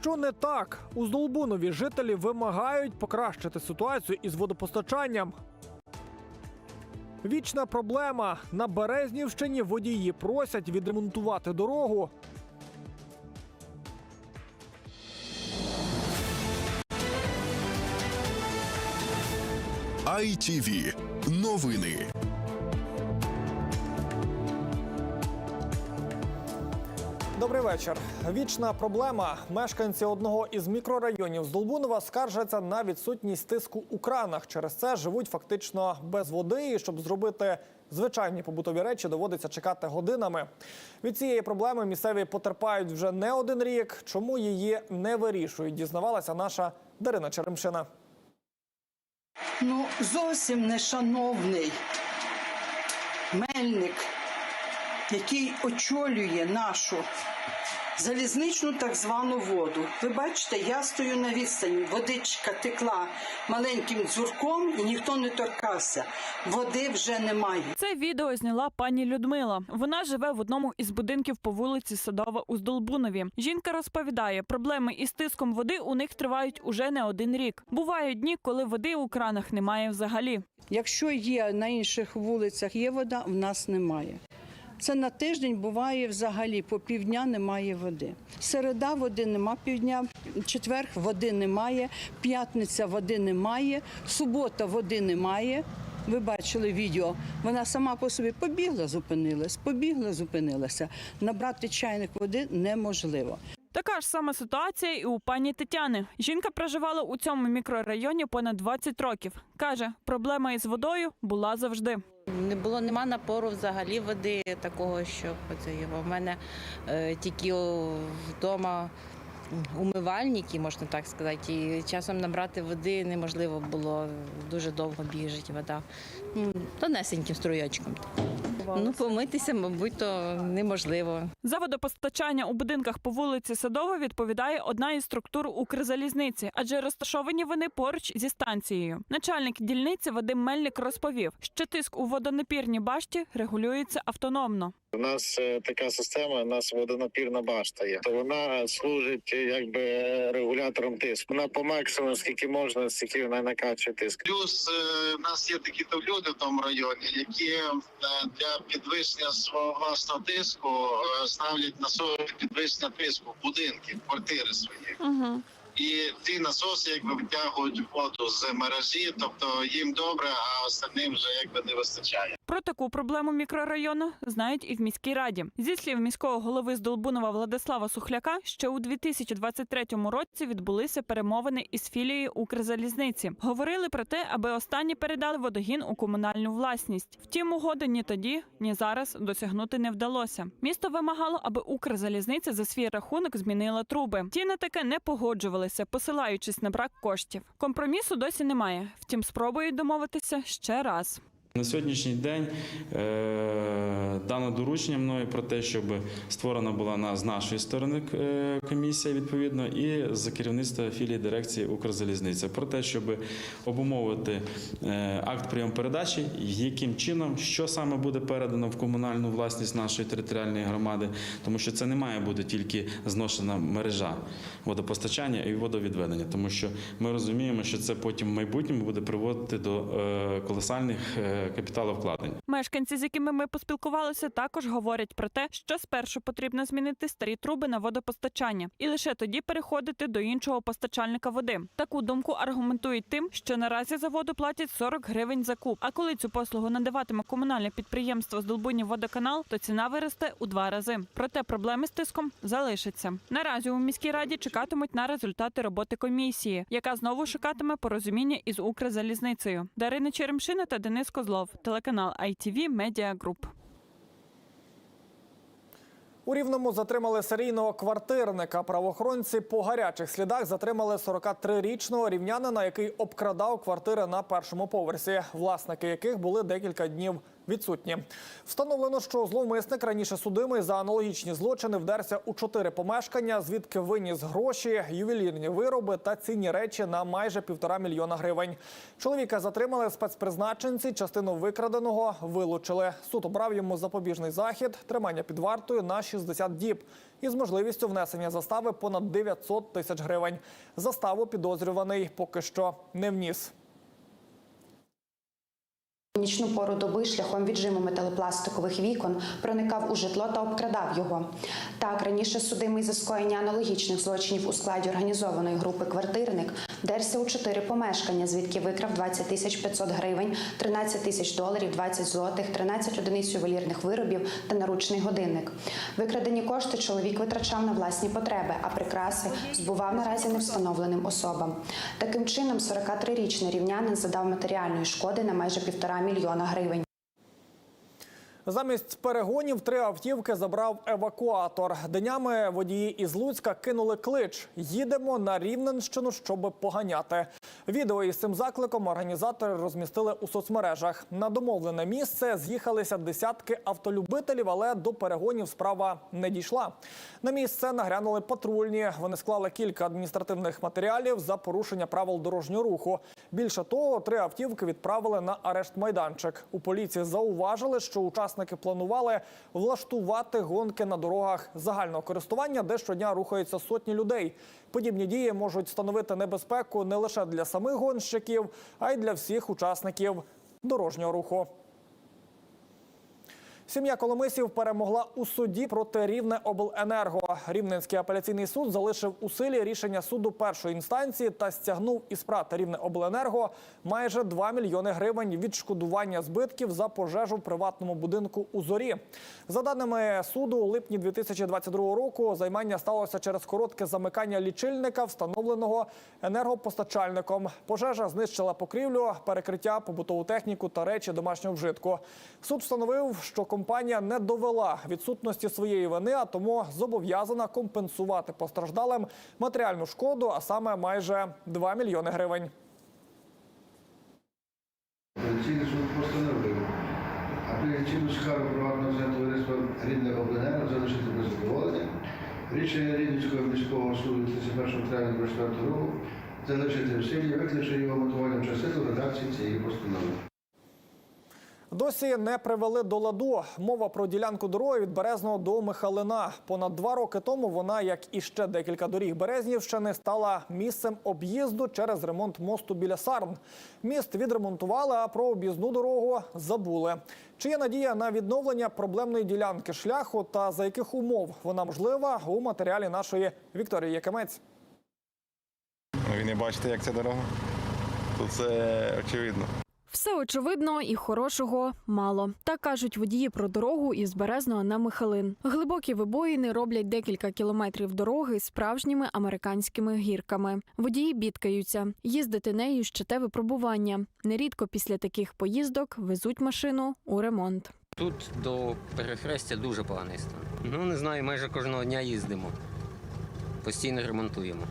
Що не так? У Здолбунові жителі вимагають покращити ситуацію із водопостачанням. Вічна проблема. На Березнівщині водії просять відремонтувати дорогу. ITV. Новини. Добрий вечір. Вічна проблема. Мешканці одного із мікрорайонів Здолбунова скаржаться на відсутність тиску у кранах. Через це живуть фактично без води. І щоб зробити звичайні побутові речі, доводиться чекати годинами. Від цієї проблеми місцеві потерпають вже не один рік. Чому її не вирішують? Дізнавалася наша Дарина Черемшина. Ну, зовсім не шановний мельник, який очолює нашу залізничну так звану воду. Ви бачите, я стою на відстані, водичка текла маленьким дзюрком і ніхто не торкався. Води вже немає. Це відео зняла пані Людмила. Вона живе в одному із будинків по вулиці Садова у Здолбунові. Жінка розповідає, проблеми із тиском води у них тривають уже не один рік. Бувають дні, коли води у кранах немає взагалі. Якщо є на інших вулицях є вода, в нас немає. Це на тиждень буває взагалі по півдня немає води. Середа води нема півдня, четверг води немає, п'ятниця води немає, субота води немає. Ви бачили відео. Вона сама по собі побігла, зупинилась, побігла, зупинилася. Набрати чайник води неможливо. Така ж сама ситуація і у пані Тетяни. Жінка проживала у цьому мікрорайоні понад 20 років. Каже, проблема із водою була завжди. Не було нема напору взагалі води такого, що. В мене е, тільки вдома умивальники, можна так сказати. І часом набрати води неможливо було. Дуже довго біжить вода. Тонесеньким струйочком. Ну, помитися, мабуть, то неможливо. За водопостачання у будинках по вулиці Садова відповідає одна із структур Укрзалізниці, адже розташовані вони поруч зі станцією. Начальник дільниці Вадим Мельник розповів, що тиск у водонапірній башті регулюється автономно. У нас е, така система, у нас водонапірна башта є. То вона служить е, якби регулятором тиску. Вона по максимуму, скільки можна, стільки вона накачує тиск. Плюс е, в нас є такі то люди в тому районі, які е, для підвищення свого власного тиску е, ставлять насоси підвищення тиску будинки, квартири свої. Угу. І ці насоси якби витягують воду з мережі, тобто їм добре, а остальним вже якби не вистачає. Про таку проблему мікрорайону знають і в міській раді. Зі слів міського голови Здолбунова Владислава Сухляка, ще у 2023 році відбулися перемовини із філією Укрзалізниці. Говорили про те, аби останні передали водогін у комунальну власність. Втім, угоди ні тоді, ні зараз досягнути не вдалося. Місто вимагало, аби Укрзалізниця за свій рахунок змінила труби. Ті на таке не погоджувалися, посилаючись на брак коштів. Компромісу досі немає. Втім, спробують домовитися ще раз. На сьогоднішній день е, дано доручення мною про те, щоб створена була з нашої сторони е, комісія відповідно і за керівництва філії дирекції Укрзалізниця про те, щоб обумовити е, акт прийом передачі, яким чином, що саме буде передано в комунальну власність нашої територіальної громади, тому що це не має бути тільки зношена мережа водопостачання і водовідведення, тому що ми розуміємо, що це потім в майбутньому буде приводити до колосальних капіталовкладень. Мешканці, з якими ми поспілкувалися, також говорять про те, що спершу потрібно змінити старі труби на водопостачання і лише тоді переходити до іншого постачальника води. Таку думку аргументують тим, що наразі за воду платять 40 гривень за куб. А коли цю послугу надаватиме комунальне підприємство Здолбунів водоканал, то ціна виросте у два рази. Проте проблеми з тиском залишаться. Наразі у міській раді чекатимуть на результати роботи комісії, яка знову шукатиме порозуміння із Укрзалізницею. Дарина Черемшина та Денис Козлов, телеканал ITV Media Group. У Рівному затримали серійного квартирника. Правоохоронці по гарячих слідах затримали 43-річного рівнянина, який обкрадав квартири на першому поверсі, власники яких були декілька днів відсутні. Встановлено, що зловмисник раніше судимий за аналогічні злочини вдерся у чотири помешкання, звідки виніс гроші, ювелірні вироби та цінні речі на майже півтора мільйона гривень. Чоловіка затримали спецпризначенці. Частину викраденого вилучили. Суд обрав йому запобіжний захід, тримання під вартою на 60 діб із можливістю внесення застави понад 900 тисяч гривень. Заставу підозрюваний поки що не вніс. Нічну пору доби шляхом віджиму металопластикових вікон проникав у житло та обкрадав його. Так, раніше судимий за скоєння аналогічних злочинів у складі організованої групи квартирник дерся у чотири помешкання, звідки викрав 20 тисяч 500 гривень, 13 тисяч доларів, 20 злотих, 13 одиниць ювелірних виробів та наручний годинник. Викрадені кошти чоловік витрачав на власні потреби, а прикраси збував наразі невстановленим особам. Таким чином, 43-річний рівнянин задав матеріальної шкоди на майже півтора мільйона гривень. Замість перегонів три автівки забрав евакуатор. Днями водії із Луцька кинули клич: їдемо на Рівненщину, щоб поганяти. Відео із цим закликом організатори розмістили у соцмережах. На домовлене місце з'їхалися десятки автолюбителів, але до перегонів справа не дійшла. На місце нагрянули патрульні. Вони склали кілька адміністративних матеріалів за порушення правил дорожнього руху. Більше того, три автівки відправили на арешт майданчик. У поліції зауважили, що учасники планували влаштувати гонки на дорогах загального користування, де щодня рухаються сотні людей. Подібні дії можуть становити небезпеку не лише для самих гонщиків, а й для всіх учасників дорожнього руху. Сім'я Коломисів перемогла у суді проти Рівне обленерго. Рівненський апеляційний суд залишив у силі рішення суду першої інстанції та стягнув із прат Рівне обленерго майже 2 мільйони гривень відшкодування збитків за пожежу в приватному будинку у зорі. За даними суду, у липні 2022 року займання сталося через коротке замикання лічильника, встановленого енергопостачальником. Пожежа знищила покрівлю, перекриття, побутову техніку та речі домашнього вжитку. Суд встановив, що компанія не довела відсутності своєї вини, а тому зобов'язана компенсувати постраждалим матеріальну шкоду, а саме майже 2 мільйони гривень. Апеляційний суд постановив апеляційну скаргу приватного акціонерного товариства Рідне обленерго залишити без задоволення. Рішення Рівненського міського суду 31 травня 24 року залишити в силі, виключити його мотивувальну частину редакції цієї постанови. Досі не привели до ладу. Мова про ділянку дороги від Березного до Михалина. Понад два роки тому вона, як і ще декілька доріг Березнівщини, стала місцем об'їзду через ремонт мосту біля Сарн. Міст відремонтували, а про об'їзну дорогу забули. Чи є надія на відновлення проблемної ділянки шляху та за яких умов вона можлива у матеріалі нашої Вікторії Якимець. Ви не бачите, як ця дорога? Тут це очевидно. Все очевидно і хорошого мало. Так кажуть водії про дорогу із Березного на Михалин. Глибокі вибоїни роблять декілька кілометрів дороги справжніми американськими гірками. Водії бідкаються. Їздити нею ще те випробування. Нерідко після таких поїздок везуть машину у ремонт. Тут до перехрестя дуже поганий стан. Ну не знаю, майже кожного дня їздимо. Постійно ремонтуємо.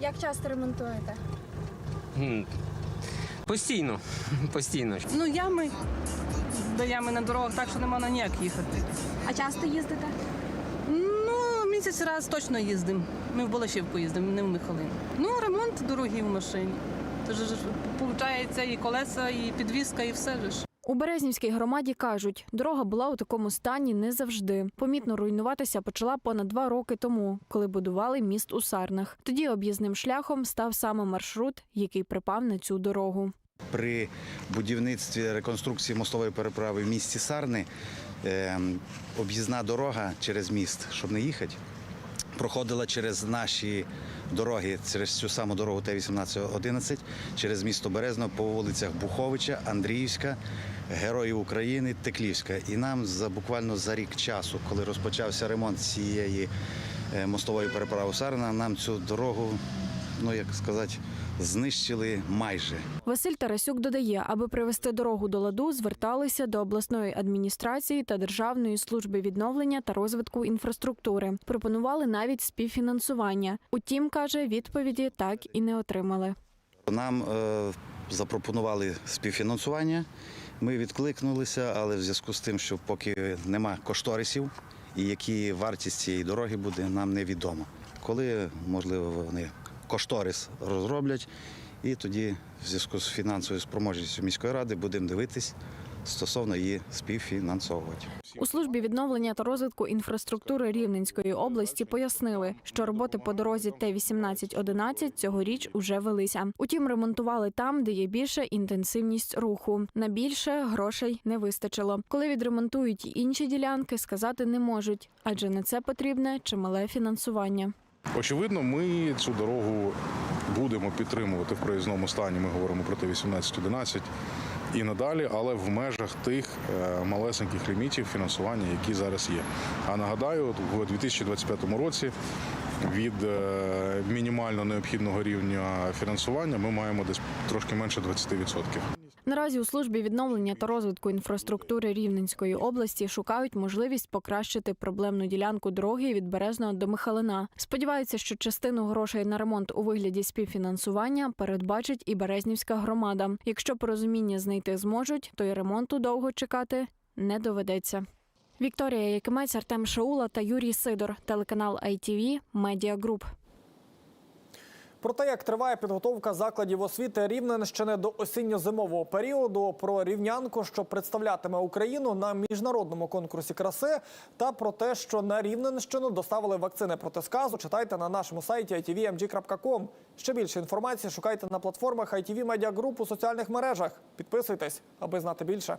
Як часто ремонтуєте? Постійно, постійно. Ну, ями до ями на дорогах, так що нема на ніяк їхати. А часто їздите? Ну, місяць раз точно їздимо. Ми в Балашівку їздимо, не в Михалин. Ну, ремонт дороги в машині. Тож, виходить, і колеса, і підвізка, і все ж. У Березнівській громаді кажуть, дорога була у такому стані не завжди. Помітно руйнуватися почала понад два роки тому, коли будували міст у Сарнах. Тоді об'їзним шляхом став саме маршрут, який припав на цю дорогу. При будівництві реконструкції мостової переправи в місті Сарни е, об'їзна дорога через міст, щоб не їхати, проходила через наші дороги, через цю саму дорогу Т-1811, через місто Березно по вулицях Буховича, Андріївська, Героїв України, Теклівська. І нам за буквально за рік часу, коли розпочався ремонт цієї е, мостової переправи Сарна, нам цю дорогу, ну як сказати, знищили майже. Василь Тарасюк додає, аби привести дорогу до ладу, зверталися до обласної адміністрації та Державної служби відновлення та розвитку інфраструктури. Пропонували навіть співфінансування. Утім, каже, відповіді так і не отримали. Нам е, запропонували співфінансування. Ми відкликнулися, але в зв'язку з тим, що поки нема кошторисів і які вартість цієї дороги буде, нам невідомо. Коли, можливо, вони кошторис розроблять, і тоді, в зв'язку з фінансовою спроможністю міської ради, будемо дивитись стосовно її співфінансовувати. У службі відновлення та розвитку інфраструктури Рівненської області пояснили, що роботи по дорозі Т-1811 цьогоріч уже велися. Утім, ремонтували там, де є більша інтенсивність руху. На більше грошей не вистачило. Коли відремонтують інші ділянки, сказати не можуть, адже на це потрібне чимале фінансування. Очевидно, ми цю дорогу будемо підтримувати в проїзному стані. Ми говоримо про Т-1811 і надалі, але в межах тих е, малесеньких лімітів фінансування, які зараз є. А нагадаю, у 2025 році від е, мінімально необхідного рівня фінансування ми маємо десь трошки менше 20%. Наразі у службі відновлення та розвитку інфраструктури Рівненської області шукають можливість покращити проблемну ділянку дороги від Березного до Михалина. Сподіваються, що частину грошей на ремонт у вигляді співфінансування передбачить і Березнівська громада. Якщо порозуміння знайти зможуть, то й ремонту довго чекати не доведеться. Вікторія Якимець, Артем Шаула та Юрій Сидор, телеканал ITV, Media Group. Про те, як триває підготовка закладів освіти Рівненщини до осінньо-зимового періоду, про рівнянку, що представлятиме Україну на міжнародному конкурсі краси, та про те, що на Рівненщину доставили вакцини проти сказу, читайте на нашому сайті itvmg.com. Ще більше інформації шукайте на платформах ITV Media Group у соціальних мережах. Підписуйтесь, аби знати більше.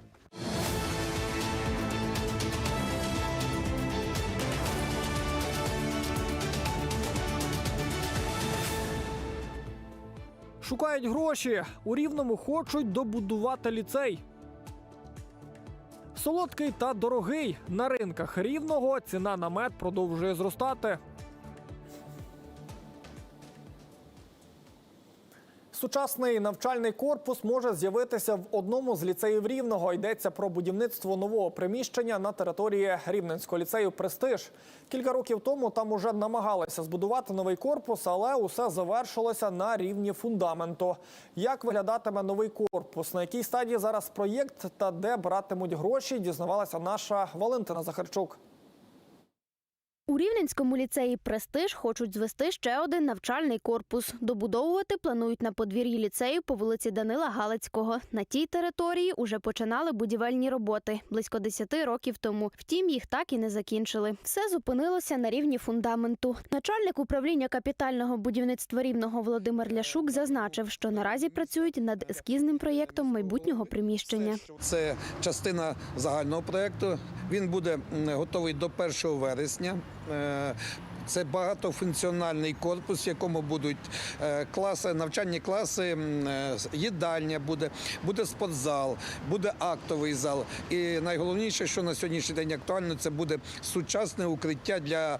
Шукають гроші. У Рівному хочуть добудувати ліцей. Солодкий та дорогий. На ринках рівного ціна на мед продовжує зростати. Сучасний навчальний корпус може з'явитися в одному з ліцеїв рівного. Йдеться про будівництво нового приміщення на території рівненського ліцею Престиж. Кілька років тому там уже намагалися збудувати новий корпус, але усе завершилося на рівні фундаменту. Як виглядатиме новий корпус? На якій стадії зараз проєкт та де братимуть гроші? Дізнавалася наша Валентина Захарчук. У Рівненському ліцеї Престиж хочуть звести ще один навчальний корпус. Добудовувати планують на подвір'ї ліцею по вулиці Данила Галицького. На тій території уже починали будівельні роботи близько 10 років тому. Втім, їх так і не закінчили. Все зупинилося на рівні фундаменту. Начальник управління капітального будівництва рівного Володимир Ляшук зазначив, що наразі працюють над ескізним проєктом майбутнього приміщення. Це частина загального проєкту. Він буде готовий до 1 вересня. Е, Це багатофункціональний корпус, в якому будуть е, класи, навчальні класи, е, їдальня буде, буде спортзал, буде актовий зал. І найголовніше, що на сьогоднішній день актуально, це буде сучасне укриття для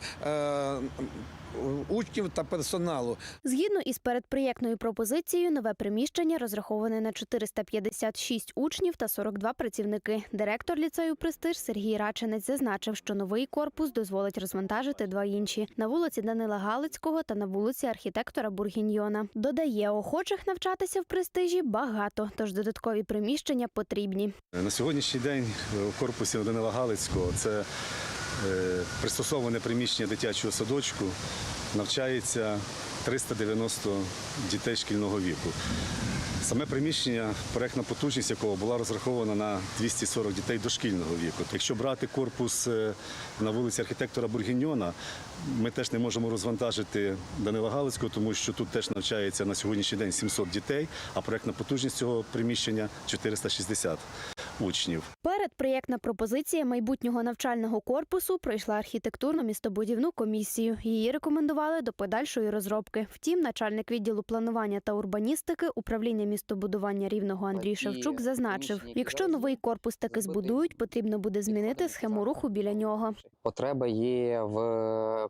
учнів та персоналу. Згідно із передпроєктною пропозицією, нове приміщення розраховане на 456 учнів та 42 працівники. Директор ліцею Престиж Сергій Раченець зазначив, що новий корпус дозволить розвантажити два інші на вулиці Данила Галицького та на вулиці архітектора Бургіньйона. Додає, охочих навчатися в престижі багато, тож додаткові приміщення потрібні. На сьогоднішній день в корпусі Данила Галицького це пристосоване приміщення дитячого садочку. Навчається 390 дітей шкільного віку. Саме приміщення, проєктна потужність якого була розрахована на 240 дітей дошкільного віку. Якщо брати корпус е, на вулиці архітектора Бургіньйона, ми теж не можемо розвантажити Данила Галицького, тому що тут теж навчається на сьогоднішній день 700 дітей, а проектна потужність цього приміщення 460 учнів. Передпроєктна пропозиція майбутнього навчального корпусу пройшла архітектурно-містобудівну комісію. Її рекомендували до подальшої розробки. Втім, начальник відділу планування та урбаністики управління містобудування рівного Андрій Шевчук зазначив: якщо новий корпус таки збудують, потрібно буде змінити схему руху біля нього. Потреба є в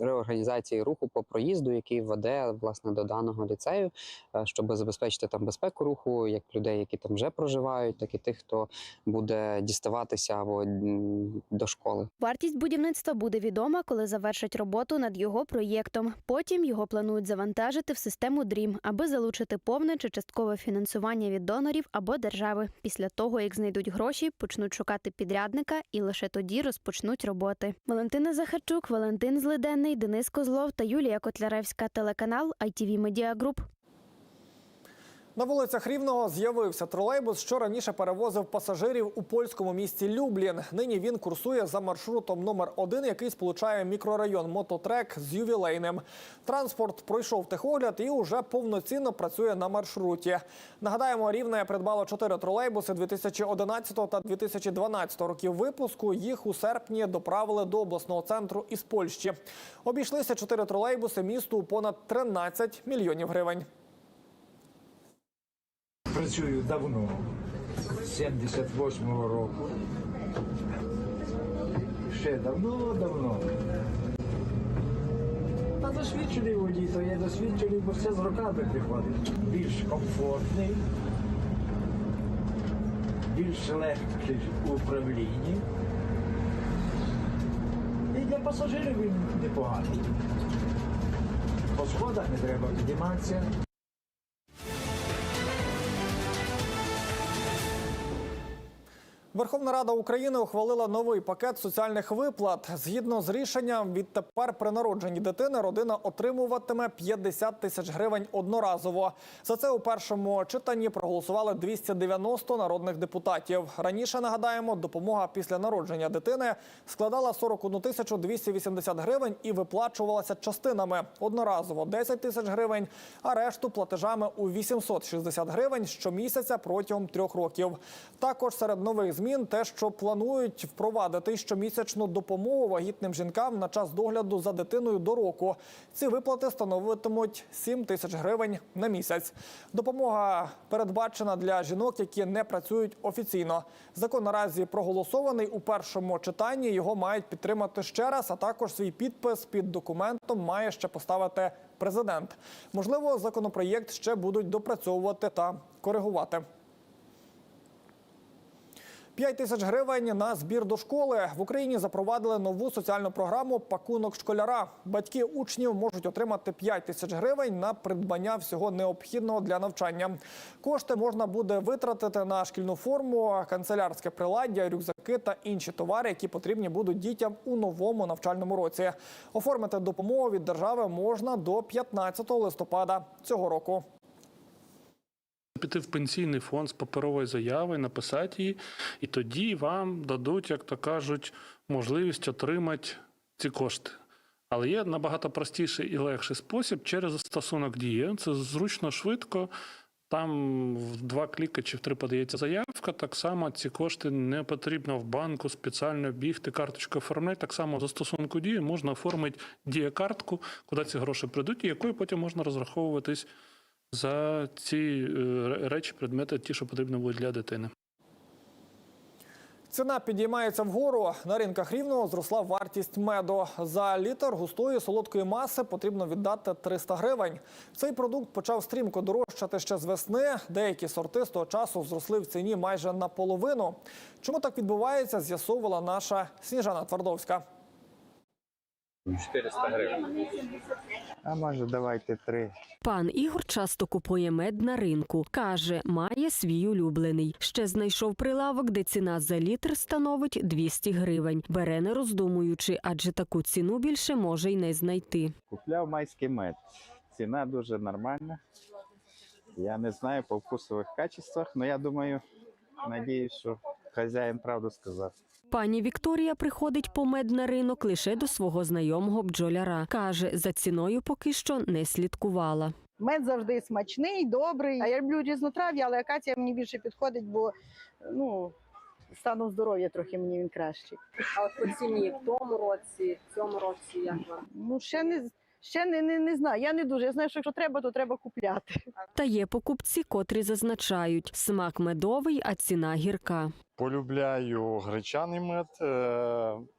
реорганізації руху по проїзду, який веде власне до даного ліцею, е, щоб забезпечити там безпеку руху, як людей, які там вже проживають, так і тих, хто буде діставатися або до школи. Вартість будівництва буде відома, коли завершать роботу над його проєктом. Потім його планують завантажити в систему DREAM, аби залучити повне чи часткове фінансування від донорів або держави. Після того, як знайдуть гроші, почнуть шукати підрядника і лише тоді розпочнуть роботи. Валентина Захарчук, Валентин Злиденний, Денис Козлов та Юлія Котляревська. Телеканал ITV Media Group. На вулицях Рівного з'явився тролейбус, що раніше перевозив пасажирів у польському місті Люблін. Нині він курсує за маршрутом номер 1 який сполучає мікрорайон Мототрек з ювілейним. Транспорт пройшов техогляд і уже повноцінно працює на маршруті. Нагадаємо, Рівне придбало чотири тролейбуси 2011 та 2012 років випуску. Їх у серпні доправили до обласного центру із Польщі. Обійшлися чотири тролейбуси місту понад 13 мільйонів гривень. Працюю давно, з 78-го року. Ще давно-давно. Та досвідчений водій, то є досвідчений, бо все з роками приходить. Більш комфортний, більш легкий у управлінні. І для пасажирів він непоганий. По сходах не треба підніматися. Верховна Рада України ухвалила новий пакет соціальних виплат. Згідно з рішенням, відтепер при народженні дитини родина отримуватиме 50 тисяч гривень одноразово. За це у першому читанні проголосували 290 народних депутатів. Раніше нагадаємо, допомога після народження дитини складала 41 тисячу 280 гривень і виплачувалася частинами одноразово 10 тисяч гривень, а решту платежами у 860 гривень щомісяця протягом трьох років. Також серед нових змін те, що планують впровадити щомісячну допомогу вагітним жінкам на час догляду за дитиною до року. Ці виплати становитимуть 7 тисяч гривень на місяць. Допомога передбачена для жінок, які не працюють офіційно. Закон наразі проголосований у першому читанні. Його мають підтримати ще раз, а також свій підпис під документом має ще поставити президент. Можливо, законопроєкт ще будуть допрацьовувати та коригувати. 5 тисяч гривень на збір до школи в Україні запровадили нову соціальну програму Пакунок школяра. Батьки учнів можуть отримати 5 тисяч гривень на придбання всього необхідного для навчання. Кошти можна буде витратити на шкільну форму, канцелярське приладдя, рюкзаки та інші товари, які потрібні будуть дітям у новому навчальному році. Оформити допомогу від держави можна до 15 листопада цього року. Піти в пенсійний фонд з паперовою заявою, написати її, і тоді вам дадуть, як то кажуть, можливість отримати ці кошти. Але є набагато простіший і легший спосіб через застосунок дії. Це зручно, швидко. Там в два кліки чи в три подається заявка. Так само ці кошти не потрібно в банку спеціально бігти, карточку оформляти. Так само застосунку дії можна оформити дієкартку, куди ці гроші прийдуть, і якою потім можна розраховуватись за ці е, речі, предмети, ті, що потрібно будуть для дитини. Ціна підіймається вгору. На ринках рівного зросла вартість меду. За літр густої солодкої маси потрібно віддати 300 гривень. Цей продукт почав стрімко дорожчати ще з весни. Деякі сорти з того часу зросли в ціні майже наполовину. Чому так відбувається, з'ясовувала наша Сніжана Твардовська. 400 гривень. А може давайте три. Пан Ігор часто купує мед на ринку. Каже, має свій улюблений. Ще знайшов прилавок, де ціна за літр становить 200 гривень. Бере не роздумуючи, адже таку ціну більше може й не знайти. Купляв майський мед. Ціна дуже нормальна. Я не знаю по вкусових качествах, але я думаю, надіюсь, що хазяїн правду сказав. Пані Вікторія приходить по мед на ринок лише до свого знайомого бджоляра. Каже, за ціною поки що не слідкувала. Мед завжди смачний, добрий. А я люблю різнотрав'я, але акація мені більше підходить, бо ну, станом здоров'я трохи мені він кращий. А от по ціні в тому році, в цьому році як вам? Ну, ще не ще не, не, не знаю. Я не дуже. Я знаю, що якщо треба, то треба купляти. Та є покупці, котрі зазначають, смак медовий, а ціна гірка. Полюбляю гречаний мед е,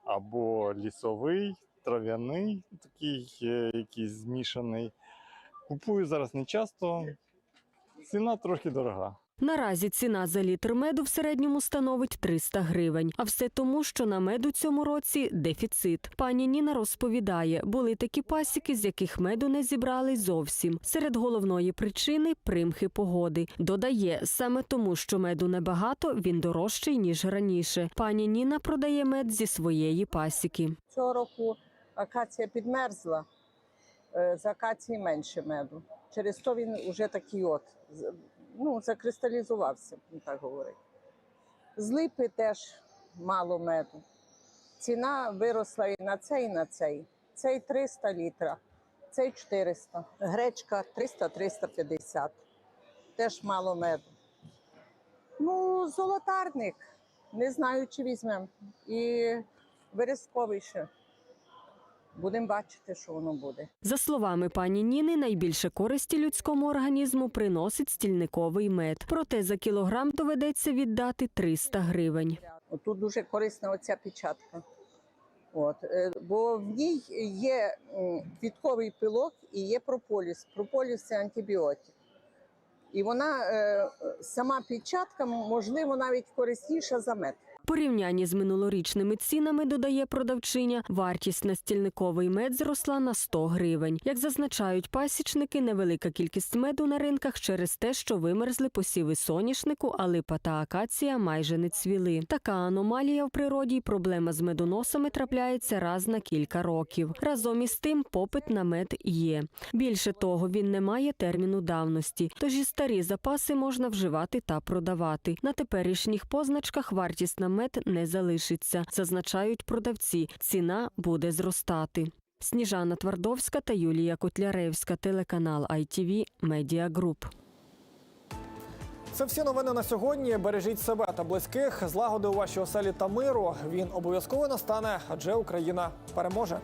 або лісовий, трав'яний, такий е, якийсь змішаний. Купую зараз не часто. Ціна трохи дорога. Наразі ціна за літр меду в середньому становить 300 гривень. А все тому, що на меду цьому році дефіцит. Пані Ніна розповідає, були такі пасіки, з яких меду не зібрали зовсім. Серед головної причини примхи погоди. Додає, саме тому, що меду небагато, він дорожчий ніж раніше. Пані Ніна продає мед зі своєї пасіки. Цього року акація підмерзла, е, з акації менше меду. Через то він вже такий от, ну, закристалізувався, так говорить. З липи теж мало меду. Ціна виросла і на цей, і на цей. Цей 300 літра, цей 400. Гречка 300-350. Теж мало меду. Ну, золотарник. Не знаю, чи візьмемо. І вересковий ще. Будемо бачити, що воно буде. За словами пані Ніни, найбільше користі людському організму приносить стільниковий мед. Проте за кілограм доведеться віддати 300 гривень. Тут дуже корисна оця печатка. От, е, бо в ній є квітковий пилок і є прополіс. Прополіс це антибіотик. І вона е, сама печатка, можливо, навіть корисніша за мед. Порівнянні з минулорічними цінами, додає продавчиня, вартість на стільниковий мед зросла на 100 гривень. Як зазначають пасічники, невелика кількість меду на ринках через те, що вимерзли посіви соняшнику, а липа та акація майже не цвіли. Така аномалія в природі й проблема з медоносами трапляється раз на кілька років. Разом із тим, попит на мед є. Більше того, він не має терміну давності, тож і старі запаси можна вживати та продавати. На теперішніх позначках вартість на мед не залишиться, зазначають продавці. Ціна буде зростати. Сніжана Твардовська та Юлія Котляревська, телеканал ITV Media Group. Це всі новини на сьогодні. Бережіть себе та близьких, злагоди у вашій оселі та миру. Він обов'язково настане, адже Україна переможе.